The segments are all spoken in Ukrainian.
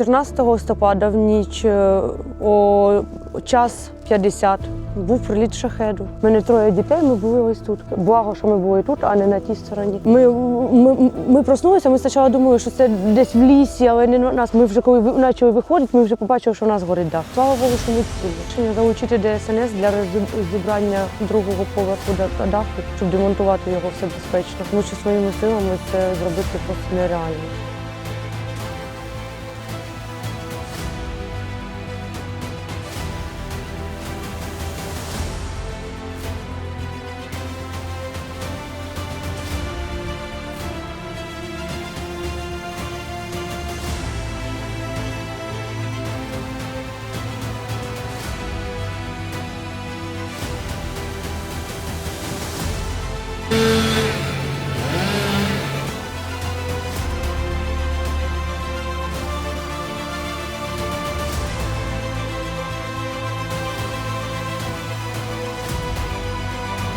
14 листопада в ніч е, о час 50 був приліт шахеду. У мене троє дітей, ми були ось тут. Благо, що ми були тут, а не на тій стороні. Ми, ми, ми проснулися, ми спочатку думали, що це десь в лісі, але не на нас. Ми вже коли почали виходити, ми вже побачили, що в нас горить дах. Слава Богу, що ми цілі. Рішення залучити ДСНС для зібрання другого поверху да- даху, щоб демонтувати його все безпечно. Тому що своїми силами це зробити просто нереально.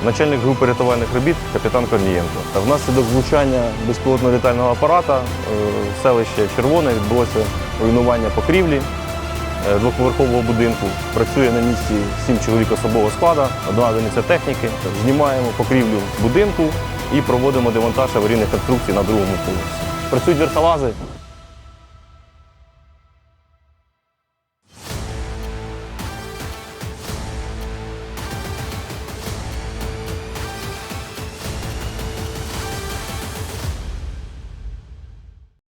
Начальник групи рятувальних робіт капітан Корнієнко. Внаслідок влучання безпілотного літального апарата е, в селище Червоне відбулося руйнування покрівлі е, двоповерхового будинку. Працює на місці сім чоловік особового складу, одна одиниця техніки. Знімаємо покрівлю будинку і проводимо демонтаж аварійних конструкцій на другому поверсі. Працюють верхолази,